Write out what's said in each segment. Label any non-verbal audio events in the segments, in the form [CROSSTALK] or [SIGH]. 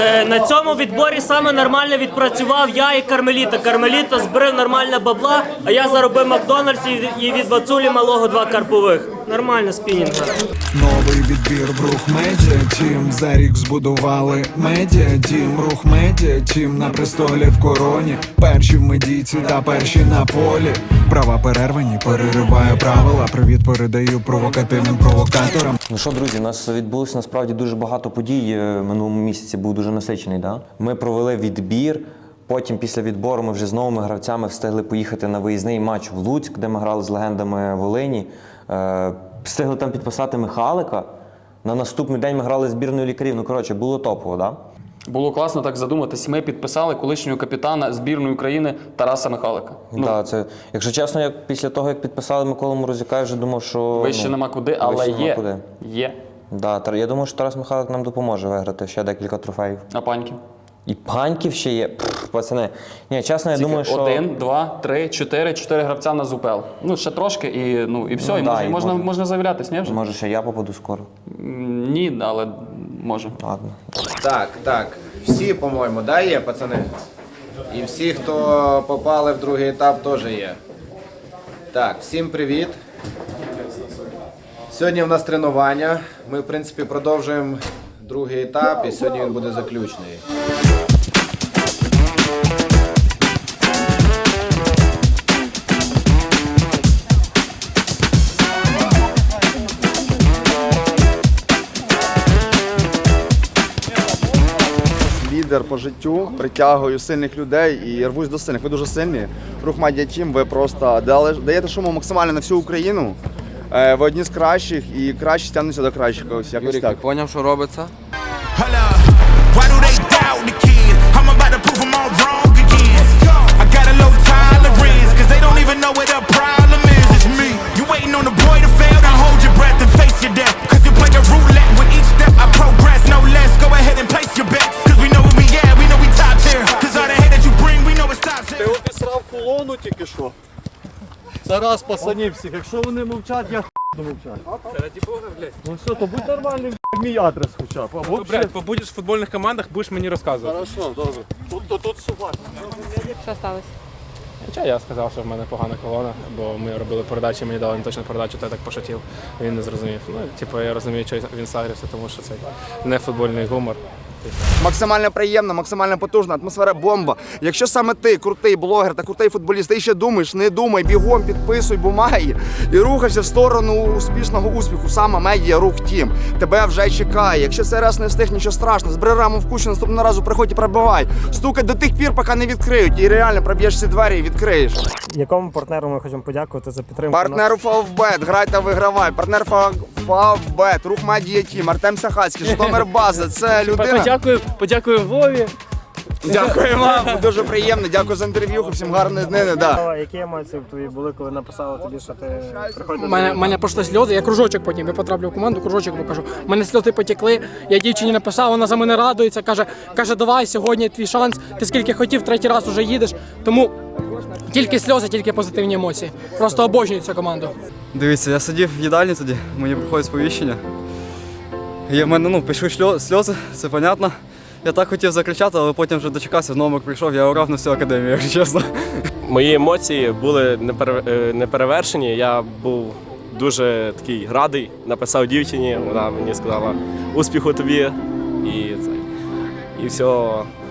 Е, на цьому відборі саме нормально відпрацював я і Кармеліта. Кармеліта збрив нормальне бабла, а я заробив Макдональдс і- від Бацулі малого два карпових. Нормально спінінг. Новий відбір в рух медіа Тім за рік збудували медіа Тім, рух медіа Тім на престолі в короні Перші в медійці та перші на полі Права перервані, перериваю правила Привіт передаю провокативним провокаторам Ну що, друзі, у нас відбулося насправді дуже багато подій. е, Минулому місяці був дуже насичений. Да? Ми провели відбір. Потім, після відбору, ми вже з новими гравцями встигли поїхати на виїзний матч в Луцьк, де ми грали з легендами Волині. Е, встигли там підписати Михалика. На наступний день ми грали збірною лікарів. Ну, коротше, було топово, так? Да? Було класно так задуматись. Ми підписали колишнього капітана збірної України Тараса Михалика. Ну, да, це, якщо чесно, як після того, як підписали Миколу Морозюка, я вже думав, що. вище ну, нема куди, але нема є. куди. Є. Да, я думаю, що Тарас Михайлик нам допоможе виграти ще декілька трофеїв. А паньки? І паньків ще є. Пф, пацани. Ні, чесно, я Тільки думаю, що. Один, два, три, чотири, чотири гравця на ЗУПЛ. Ну, ще трошки, і, ну, і все, Ну, і да, можна, і можна, можна. можна завірятись, ні вже? Може, ще я попаду скоро. М, Ні, але може. Ладно. Так, так. Всі, по-моєму, да, є, пацани? І всі, хто попали в другий етап, теж є. Так, всім привіт. Сьогодні в нас тренування. Ми, в принципі, продовжуємо другий етап, і сьогодні він буде заключний. Лідер по життю, притягую сильних людей і рвусь до сильних. Ви дуже сильні. Рух Медіа Тім, ви просто дали, даєте шуму максимально на всю Україну. Е, Ви одні з кращих і кращі тягнуться до кращих. Ось якось так. Поняв, що робиться? Holla, why do they doubt the kid? I'm about to prove them all wrong again. I got a low tolerance, cause they don't even know what the problem Раз пацанів всіх. Якщо вони мовчать, я буду мовчати. Ну все, то будь нормальним мій адрес хоча б. Або Блядь, побудеш в футбольних командах, будеш мені розказувати. Хорошо, добре. Тут, тут, тут согласен. Що сталося? Хоча я сказав, що в мене погана колона, бо ми робили передачі, мені дали не точну передачу, то я так пошутів. Він не зрозумів. Ну, типу, я розумію, що він сагрився, тому що це не футбольний гумор. Максимально приємна, максимально потужна, атмосфера бомба. Якщо саме ти крутий блогер та крутий футболіст, ти ще думаєш, не думай, бігом підписуй бумаги і рухайся в сторону успішного успіху. Саме медіа рух тім. Тебе вже чекає. Якщо цей раз не встиг, нічого страшного. Збери раму в кучу, наступного разу приходь і пробивай. Стукай до тих пір, поки не відкриють. І реально проб'єш ці двері і відкриєш. Якому партнеру ми хочемо подякувати за підтримку? Партнеру Фавбет, грай та вигравай. Партнер Фа- Фавбет, рух медіа тім, Артем Сахацький, Житомир База. Це людина. Подякую, подякую Вові. Дякую [LAUGHS] вам. Дуже приємно. Дякую за інтерв'ю. Всім гарної днини. Да. Які емоції твої були, коли написали тобі, що ти приходиш? У мене, мене пішли сльози, я кружочок потім, я потраплю в команду, кружочок покажу. У мене сльози потекли, я дівчині написав, вона за мене радується, каже, каже, давай, сьогодні твій шанс, ти скільки хотів, третій раз уже їдеш. Тому тільки сльози, тільки позитивні емоції. Просто обожнюю цю команду. Дивіться, я сидів в їдальні тоді, мені приходить сповіщення. І в мене ну, пішли сльози, це понятно. Я так хотів закричати, але потім вже дочекався, номер прийшов, я орав на всю академію, [LAUGHS] якщо чесно. Мої емоції були непере- е, неперевершені. Я був дуже такий радий, написав дівчині, вона мені сказала успіху тобі. І це. І все.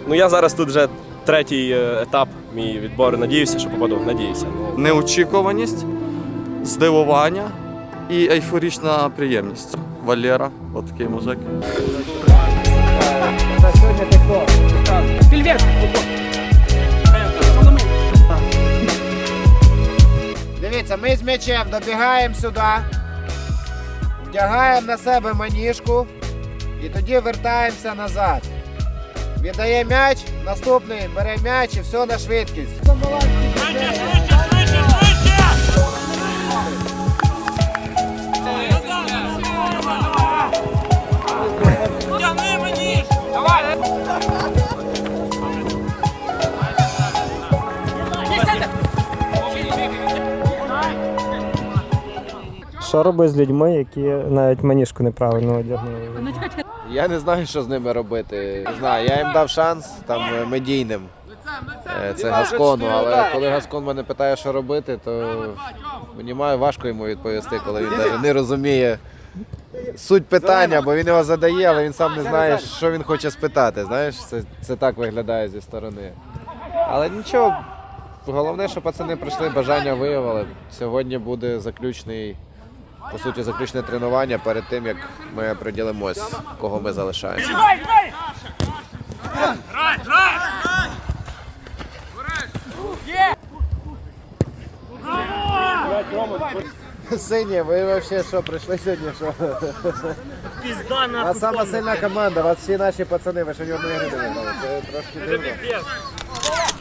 Ну я зараз тут вже третій е, етап мій відбору. Надіюся, що попаду. Надіюся. Ну, Неочікуваність, здивування і ейфорічна приємність. Валера, от такий мужик. Дивіться, ми з м'ячем добігаємо сюди, вдягаємо на себе маніжку і тоді вертаємося назад. Віддає м'яч, наступний бере м'яч і все на швидкість. Що робить з людьми, які навіть маніжку неправильно одягнули? Я не знаю, що з ними робити. Не знаю, я їм дав шанс там е, медійним. Е, Це Гаскону, але коли Гаскон мене питає, що робити, то мені маю важко йому відповісти, коли він навіть не розуміє суть питання, бо він його задає, але він сам не знає, що він хоче спитати. Знаєш, це, це так виглядає зі сторони. Але нічого, головне, що пацани прийшли, бажання виявили. Сьогодні буде заключний, по суті, заключне тренування перед тим, як ми приділимось, кого ми залишаємо. Сині, ви взагалі що, прийшли сьогодні? Що? Пізда А нахуй. сама сильна команда, вас всі наші пацани, ви ще ні одної гри не виграли. Це трошки дивно.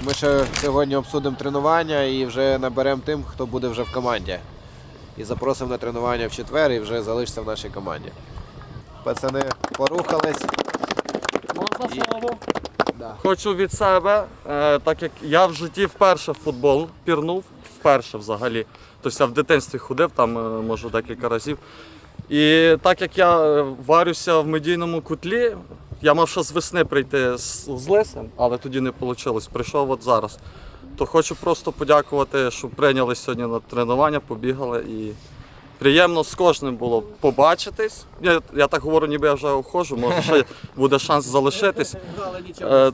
Ми ще сьогодні обсудимо тренування і вже наберемо тим, хто буде вже в команді. І запросимо на тренування в четвер і вже залишиться в нашій команді. Пацани порухались. Хочу від себе, е, так як я в житті вперше в футбол пірнув, вперше взагалі. Тобто я в дитинстві ходив там, е, може, декілька разів. І так як я е, варюся в медійному кутлі, я мав ще з весни прийти з, з лисем, але тоді не вийшло. Прийшов от зараз. То хочу просто подякувати, що прийняли сьогодні на тренування, побігали і приємно з кожним було побачитись. Я, я так говорю, ніби я вже уходжу, може ще буде шанс залишитись. Е,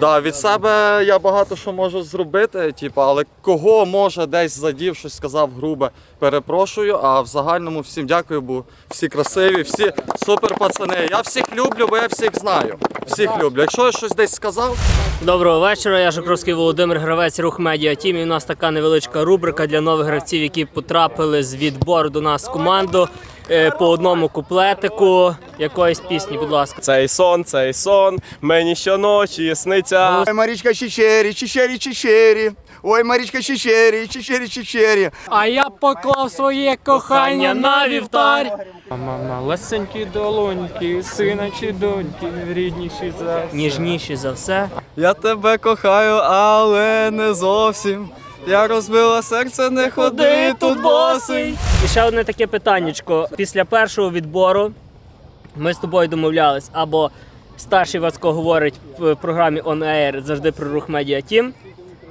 да, від себе я багато що можу зробити, типу, але кого може десь задів, щось сказав грубе, перепрошую. А в загальному всім дякую, бо всі красиві, всі супер пацани. Я всіх люблю, бо я всіх знаю. Всіх люблю. Якщо я щось десь сказав, Доброго вечора. Я Жукровський Володимир, гравець рух Медіа Тім. І у нас така невеличка рубрика для нових гравців, які потрапили з відбору до нас в команду. Е, По одному куплетику якоїсь пісні, будь ласка. Цей сон, цей сон, мені щоночі сниться. Ой, Марічка Чечері, Чечері, Чечері. Ой, Марічка Чечері, Чечері, Чечері. А я поклав своє кохання на вівтар. Малесенькі долоньки, сина чи доньки, рідніші за все. Ніжніші за все. Я тебе кохаю, але не зовсім. Я розбила серце, не ходи тут босий. І ще одне таке питаннячко. Після першого відбору ми з тобою домовлялись, або старший Вацко говорить в програмі On Air завжди про рух Медіа Тім,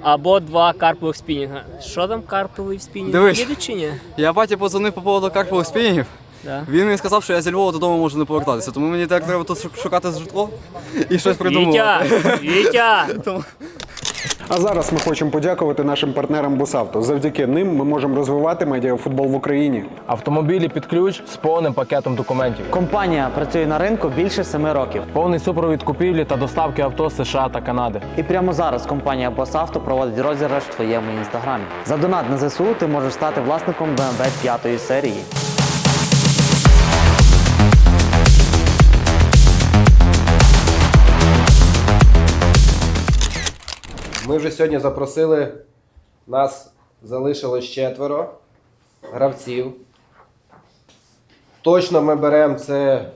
або два карпових спінінга. Що там карповий спінінг? Дивись. Їде чи ні? Я баті подзвонив по поводу карпових спінінгів. Да. Він мені сказав, що я зі Львова додому можу не повертатися, тому мені так треба тут шукати житло і щось придумувати. Вітя! [LAUGHS] Вітя! А зараз ми хочемо подякувати нашим партнерам Бусавто. Завдяки ним ми можемо розвивати медіафутбол в Україні. автомобілі під ключ з повним пакетом документів. Компанія працює на ринку більше семи років. Повний супровід купівлі та доставки авто з США та Канади. І прямо зараз компанія «Босавто» проводить розіграш в твоєму інстаграмі. За донат на ЗСУ ти можеш стати власником BMW 5 серії. Ми вже сьогодні запросили, нас залишилось четверо гравців. Точно ми беремо це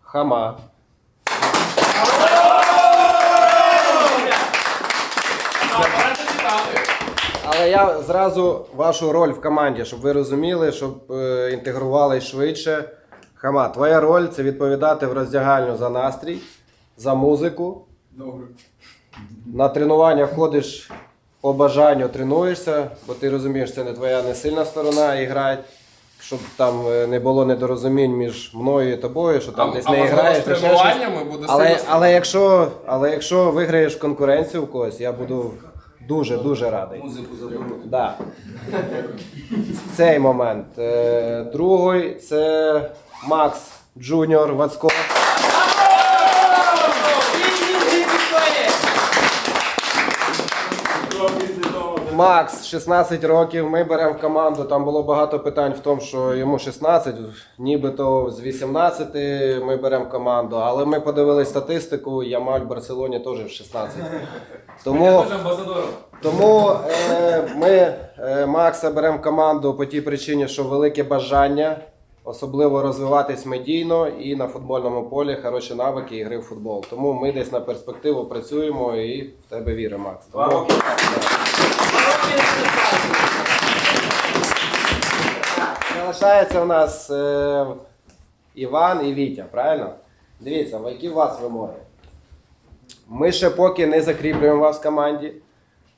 хама. Але я зразу вашу роль в команді, щоб ви розуміли, щоб е, інтегрувались швидше. Хама, твоя роль це відповідати в роздягальню за настрій, за музику. На тренування ходиш по бажанню, тренуєшся, бо ти розумієш, це не твоя не сильна сторона і грати. Щоб там е, не було недорозумінь між мною і тобою, що там десь не граєш. чи ще щось. але, але, якщо, але якщо виграєш конкуренцію в когось, я буду дуже дуже радий. Музику заберу. Да. Цей момент. Е, Другий це Макс Джуніор Вацко. Макс, 16 років. Ми беремо в команду. Там було багато питань в тому, що йому 16, нібито з 18 ми беремо в команду. Але ми подивились статистику, Ямаль в Барселоні теж в 16. Тому, тому е, ми е, Макса беремо в команду по тій причині, що велике бажання, особливо розвиватись медійно і на футбольному полі хороші навики і гри в футбол. Тому ми десь на перспективу працюємо і в тебе віримо, Макс. Тому, Залишається у нас е, Іван і Вітя, правильно? Дивіться, які у вас вимоги? Ми ще поки не закріплюємо вас в команді.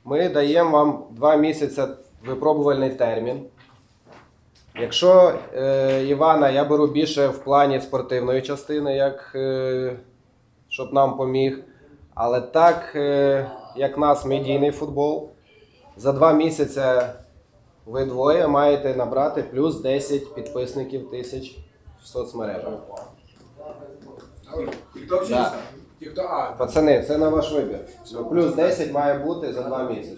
Ми даємо вам 2 місяці випробувальний термін. Якщо е, Івана я беру більше в плані спортивної частини, як, е, щоб нам поміг. Але так, е, як нас медійний футбол, за два місяці ви двоє маєте набрати плюс 10 підписників тисяч в соцмережах. Да. Пацани, це на ваш вибір. Плюс 10 має бути за два місяці.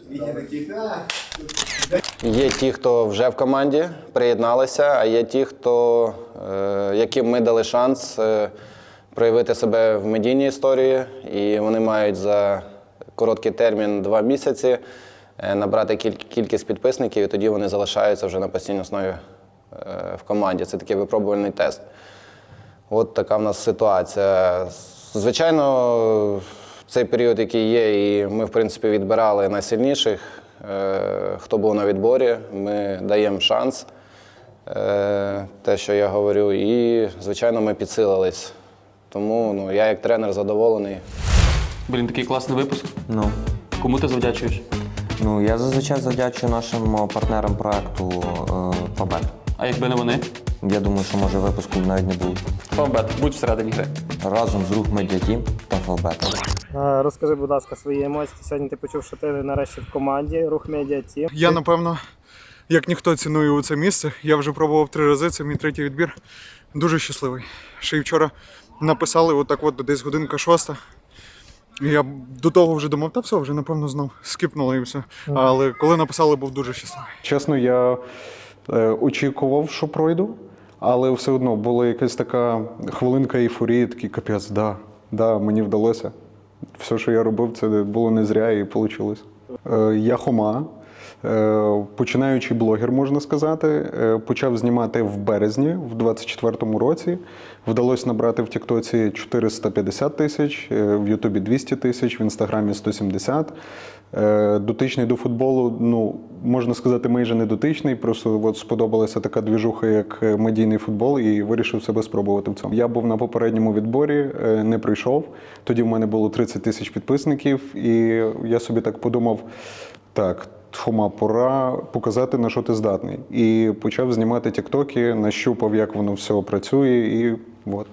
Є ті, хто вже в команді приєдналися, а є ті, хто, е, яким ми дали шанс е, проявити себе в медійній історії, і вони мають за короткий термін два місяці набрати кіль- кількість підписників, і тоді вони залишаються вже на постійній основі е, в команді. Це такий випробувальний тест. От така в нас ситуація. Звичайно, цей період, який є, і ми, в принципі, відбирали найсильніших, е, хто був на відборі, ми даємо шанс, е, те, що я говорю, і, звичайно, ми підсилились. Тому ну, я як тренер задоволений. Блін, такий класний випуск. Ну. Кому ти завдячуєш? Ну, я зазвичай завдячую нашим партнерам проекту Фабет. А якби не вони? Я думаю, що може випуску навіть не було. Фавбет, будь всередині гри. Разом з Рух Медіа Тім та Фабет. Е, Розкажи, будь ласка, свої емоції. Сьогодні ти почув, що ти нарешті в команді Рух Медіа Тім. Я, напевно, як ніхто ціную це місце. Я вже пробував три рази, це мій третій відбір. Дуже щасливий. Ще й вчора написали, отак от десь годинка шоста. Я до того вже думав, та все, вже напевно знов скипнуло і все. Але коли написали, був дуже щасливий. Чесно, я е, очікував, що пройду, але все одно була якась така хвилинка ейфорії, такий капець, да, да, мені вдалося. Все, що я робив, це було не зря і вийшло. Е, я Хома, починаючий блогер, можна сказати. Е, почав знімати в березні, в 24-му році. Вдалося набрати в Тіктоці 450 тисяч, е, в Ютубі 200 тисяч, в Інстаграмі 170. Е, Дотичний до футболу, ну можна сказати, майже не дотичний. Просто от сподобалася така двіжуха, як е, медійний футбол, і вирішив себе спробувати в цьому. Я був на попередньому відборі, е, не прийшов. Тоді в мене було 30 тисяч підписників, і я собі так подумав: так. Хома, пора показати, на що ти здатний. І почав знімати тіктоки, нащупав, як воно все працює, і от.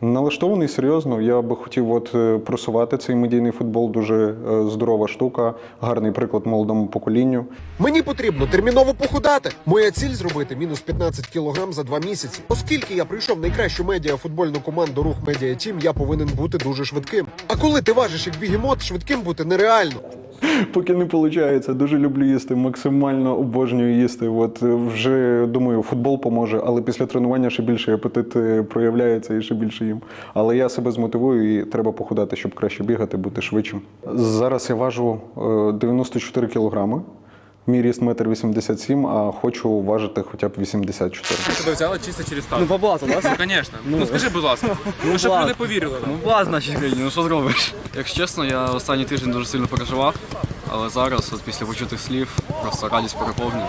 Налаштований серйозно. Я би хотів от е, просувати цей медійний футбол. Дуже е, здорова штука, гарний приклад молодому поколінню. Мені потрібно терміново похудати. Моя ціль зробити мінус 15 кілограм за два місяці. Оскільки я прийшов найкращу медіа футбольну команду Рух Медіа Тім, я повинен бути дуже швидким. А коли ти важиш як бігемот, швидким бути нереально. Поки не виходить. Дуже люблю їсти, максимально обожнюю їсти. От е, вже думаю, футбол поможе, але після тренування ще більше апетит е, проявляється і ще більше їм. Але я себе змотивую і треба похудати, щоб краще бігати, бути швидшим. Зараз я важу е, 94 кілограми. Мій ріст 1,87 м, а хочу важити хоча б 84. Тебе взяли чисто через так. Ну, бабла, да? Ну, звісно. Ну, скажи, будь ласка. Ну, щоб люди повірили. Ну, блаз нашій країні, ну що зробиш? Якщо чесно, я останній тиждень дуже сильно переживав, але зараз, от після почутих слів, просто радість переповнює.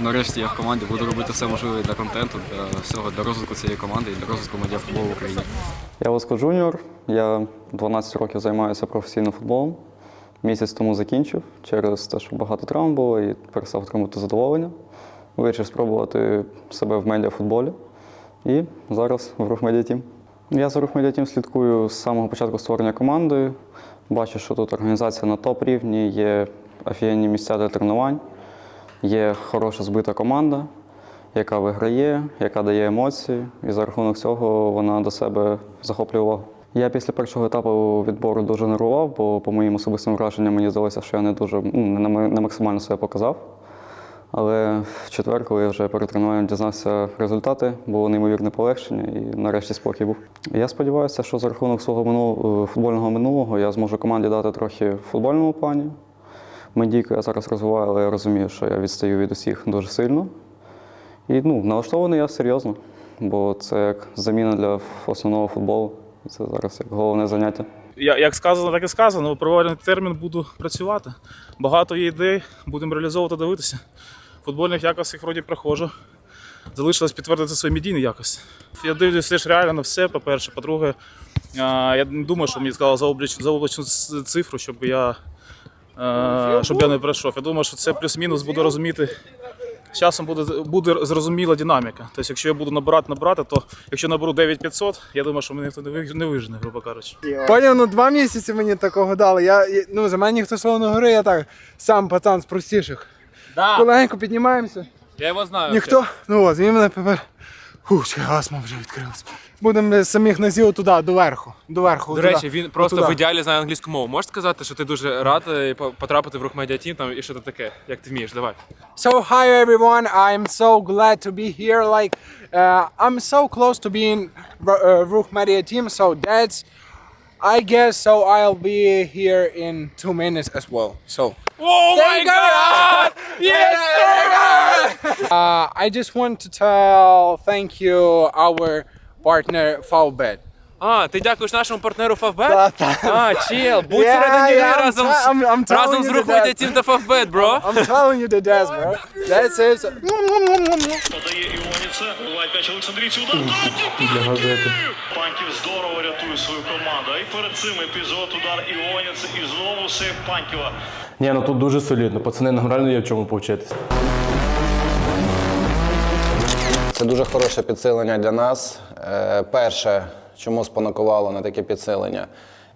Нарешті я в команді буду робити все можливе для контенту, для всього, для розвитку цієї команди і для розвитку медіафутболу в Україні. Я Воско Жуніор, я 12 років займаюся професійним футболом. Місяць тому закінчив через те, що багато травм було і перестав отримувати задоволення. Вирішив спробувати себе в медіафутболі. І зараз в рух медіатім. Я за рух медіатім слідкую з самого початку створення команди. Бачу, що тут організація на топ-рівні, є офігенні місця для тренувань, є хороша збита команда, яка виграє, яка дає емоції, і за рахунок цього вона до себе захоплює увагу. Я після першого етапу відбору дуже нервував, бо по моїм особистим враженням мені здалося, що я не дуже ну, не максимально себе показав. Але в четвер, коли я вже перед тренуванням дізнався результати, було неймовірне полегшення і нарешті спокій був. Я сподіваюся, що за рахунок свого минулого, футбольного минулого я зможу команді дати трохи в футбольному плані. Медійку я зараз розвиваю, але я розумію, що я відстаю від усіх дуже сильно. І ну, налаштований я серйозно, бо це як заміна для основного футболу. Це зараз як головне заняття. Я- Як сказано, так і сказано. У термін буду працювати. Багато є ідей, будемо реалізовувати, дивитися. Футбольних якостей вроді проходжу. залишилось підтвердити свої медійні якості. Я дивлюсь теж реально на все. По-перше, по-друге, я не думаю, що мені сказали за облачну, за облачну цифру, щоб я, щоб я не пройшов. Я думаю, що це плюс-мінус буду розуміти. З часом буде, буде зрозуміла динаміка. Тобто, якщо я буду набирати, набирати, то якщо наберу 9500, я думаю, що мене ніхто не вижене, грубо кажучи. Поняв, ну два місяці мені такого дали. Я, ну, за мене ніхто слово не говорив, я так сам пацан з простіших. Да. Коленько піднімаємося. Я його знаю. Ніхто. Ну от, він мене чекай, астма вже відкрилась. Будемо з самих низів туди, доверху. Доверху. До туди. речі, він просто Отуда. в ідеалі знає англійську мову. Можеш сказати, що ти дуже радий по- потрапити в рух медіатім там і що це таке? Як ти вмієш? Давай. So hi everyone, I'm so glad to be here. Like uh, I'm so close to being uh, Ruch Media team, so that's I guess so I'll be here in two minutes as well. So Oh Thank God! [LAUGHS] Yes, uh, I just want to tell thank you our partner Faubet. А, ти дякуєш нашому партнеру так. А, чіл, будь Yeah, всередині yeah, I'm разом t- з I'm- I'm telling разом з you рух that. та Фавбет, бро. I'm telling you the desk, bro. That's it. Для газети. Паньків здорово рятує свою команду. А і перед цим епізод удар Іоніця і знову сейв Паньківа. Ні, ну тут дуже солідно. Пацани, нам реально є в чому повчитися. Це дуже хороше підсилення для нас. Е, Перше, чому спонукувало на таке підсилення.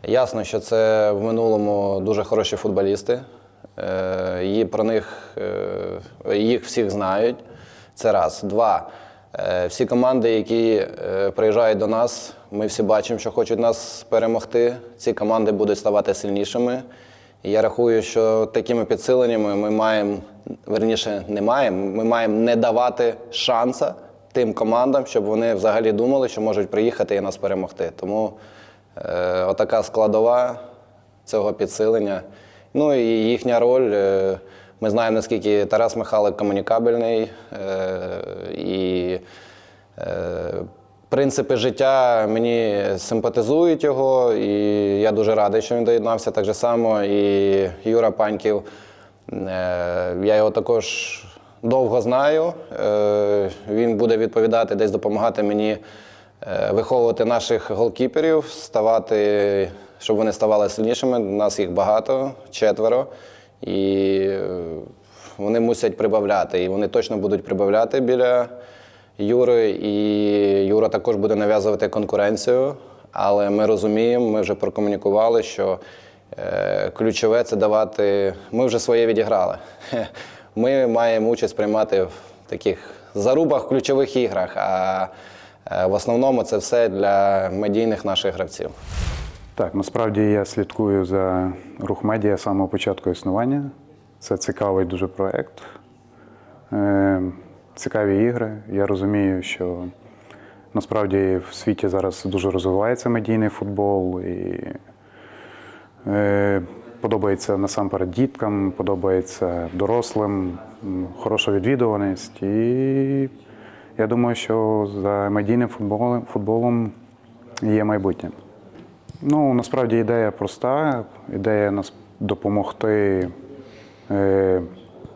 Ясно, що це в минулому дуже хороші футболісти. Е, І про них е, їх всіх знають. Це раз. Два. Е, Всі команди, які приїжджають до нас, ми всі бачимо, що хочуть нас перемогти. Ці команди будуть ставати сильнішими. І я рахую, що такими підсиленнями ми маємо, верніше, не маємо, ми маємо не давати шанса тим командам, щоб вони взагалі думали, що можуть приїхати і нас перемогти. Тому е, отака складова цього підсилення. Ну і їхня роль. Е, ми знаємо, наскільки Тарас Михайлик комунікабельний е, і е, принципи життя мені симпатизують його, і я дуже радий, що він доєднався так же само. І Юра Паньків. Е, Я його також довго знаю. Е, Він буде відповідати, десь допомагати мені е, виховувати наших голкіперів, ставати, щоб вони ставали сильнішими. У нас їх багато, четверо. І е, вони мусять прибавляти. І вони точно будуть прибавляти біля Юри. І Юра також буде нав'язувати конкуренцію. Але ми розуміємо, ми вже прокомунікували, що ключове це давати. Ми вже своє відіграли. [LAUGHS] Ми маємо участь приймати в таких зарубах, ключових іграх. А е, в основному це все для медійних наших гравців. Так, насправді я слідкую за рух медіа з самого початку існування. Це цікавий дуже проєкт. Е, цікаві ігри. Я розумію, що насправді в світі зараз дуже розвивається медійний футбол і е, подобається насамперед діткам, подобається дорослим, хороша відвідуваність. І я думаю, що за медійним футболом, футболом є майбутнє. Ну, насправді ідея проста. Ідея нас допомогти е,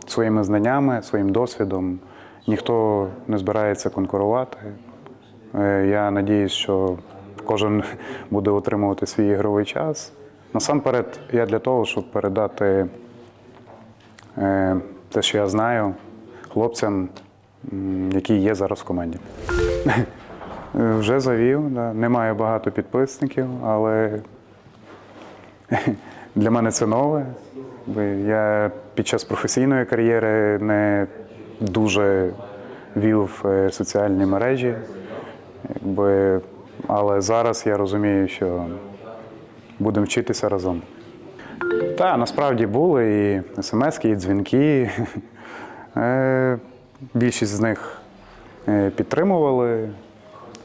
своїми знаннями, своїм досвідом. Ніхто не збирається конкурувати. Е, я надіюсь, що кожен [LAUGHS] буде отримувати свій ігровий час. Насамперед, я для того, щоб передати е, те, що я знаю, хлопцям, які є зараз в команді. [LAUGHS] Вже завів, да. немає багато підписників, але [LAUGHS] для мене це нове. Я під час професійної кар'єри не дуже вів е, соціальні мережі, якби, але зараз я розумію, що будемо вчитися разом. Так, насправді були і смс-ки, і дзвінки. [LAUGHS] Е, Більшість з них е, підтримували,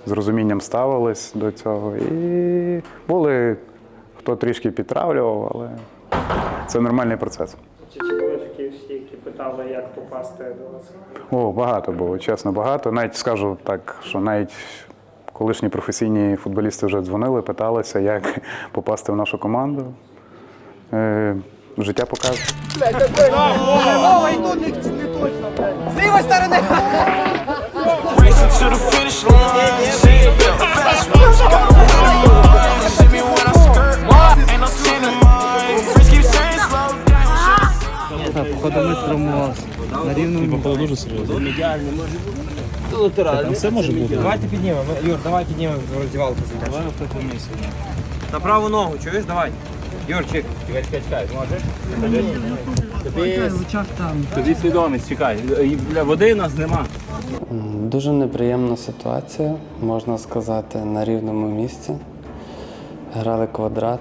з розумінням ставились до цього. І були, хто трішки підтравлював, але це нормальний процес. Чи всі, які питали, як попасти до вас? О, багато було, чесно, багато. Навіть скажу так, що навіть колишні професійні футболісти вже дзвонили, питалися, як попасти в нашу команду. Е, життя покаже. З лівої сторони. to the finish На рівному. Походу дуже серйозно. Там все може бути. Давайте піднімемо. Юр, давай піднімемо в роздівалку. Давай На праву ногу, чуєш? Давай. Юрчик. Чекай, чекай, чекай. Можеш? Тобі, Тобі свідомість, чекай. Для води у нас нема. Дуже неприємна ситуація, можна сказати, на рівному місці. Грали квадрат,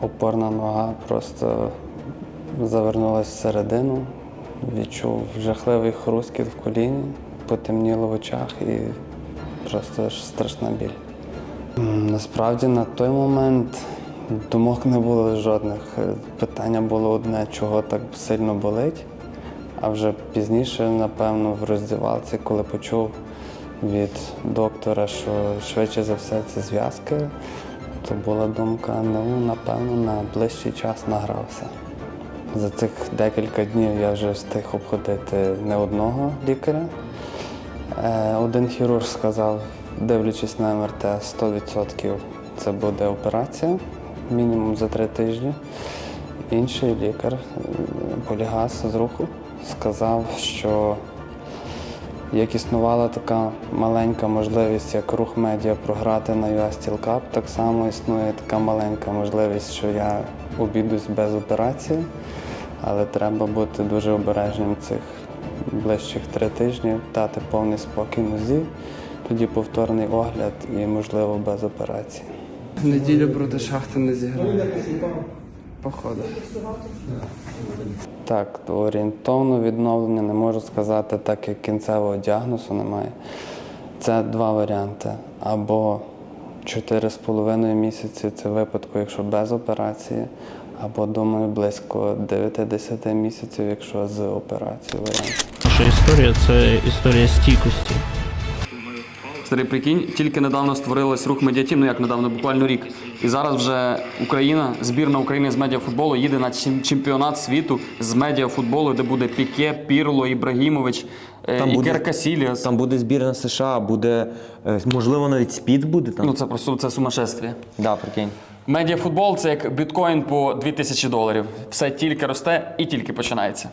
опорна нога просто завернулася всередину, відчув жахливий хрускіт в коліні, потемніло в очах і просто страшна біль. Насправді на той момент думок не було жодних. Питання було одне, чого так сильно болить. А вже пізніше, напевно, в роздівалці, коли почув від доктора, що швидше за все це зв'язки, то була думка, ну, напевно, на ближчий час награвся. За цих декілька днів я вже встиг обходити не одного лікаря. Е, Один хірург сказав, дивлячись на МРТ, 100% це буде операція, мінімум за три тижні. Інший лікар, е, полігас з руху, сказав, що як існувала така маленька можливість, як рух медіа програти на US Steel Cup, так само існує така маленька можливість, що я обійдусь без операції, але треба бути дуже обережним цих ближчих три тижні, дати повний спокій нозі, тоді повторний огляд і, можливо, без операції. Неділю проти шахти не зіграли. Походу. Так, орієнтовно відновлення не можу сказати, так як кінцевого діагнозу немає. Це два варіанти. Або 4,5 місяці це випадку, якщо без операції, або думаю, близько 9-10 місяців, якщо з операцією варіант. Наша історія це історія стійкості. Старий прикинь, тільки недавно створилась рух медіатім, ну як недавно, буквально рік. І зараз вже Україна, збірна України з медіафутболу їде на чемпіонат світу з медіафутболу, де буде Піке, Пірло, Ібрагімович, е, Ікер Касіліас. Там буде збірна США, буде, е, можливо, навіть спід буде там. Ну це просто це сумасшествие. Да, прикинь. Медіафутбол це як біткоін по 2000 доларів. Все тільки росте і тільки починається.